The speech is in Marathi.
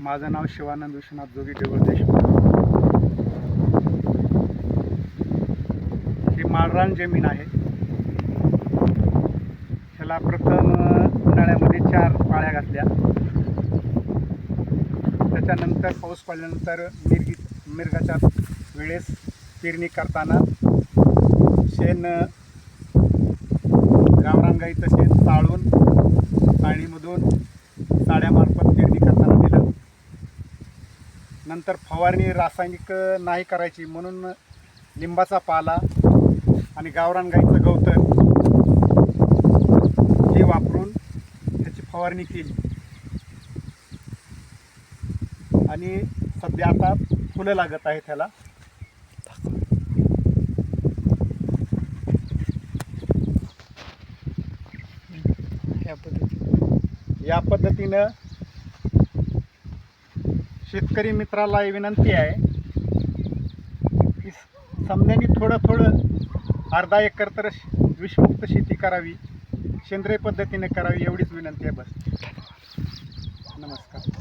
माझं नाव शिवानंद विश्वनाथ जोगी देवळ देशमुख. ही माळरान जमीन आहे. ह्याला प्रथम उन्हाळ्यामध्ये चार पाळ्या घातल्या. त्याच्यानंतर पाऊस पडल्यानंतर मिरगी मिरगाच्या वेळेस पेरणी करताना शेण अ, तसेच शेण चाळून चाळणीमधून साड्यामार्फत नंतर फवारणी रासायनिक नाही करायची म्हणून लिंबाचा पाला आणि गावरान गाईचं गवतं हे वापरून त्याची फवारणी केली. आणि सध्या आता फुलं लागत आहेत त्याला या पद्धतीनं शेतकरी मित्राला विनंती आहे की समजाने थोडं थोडं अर्धा एकर तर विषमुक्त शेती करावी सेंद्रिय पद्धतीने करावी एवढीच विनंती आहे बस. नमस्कार.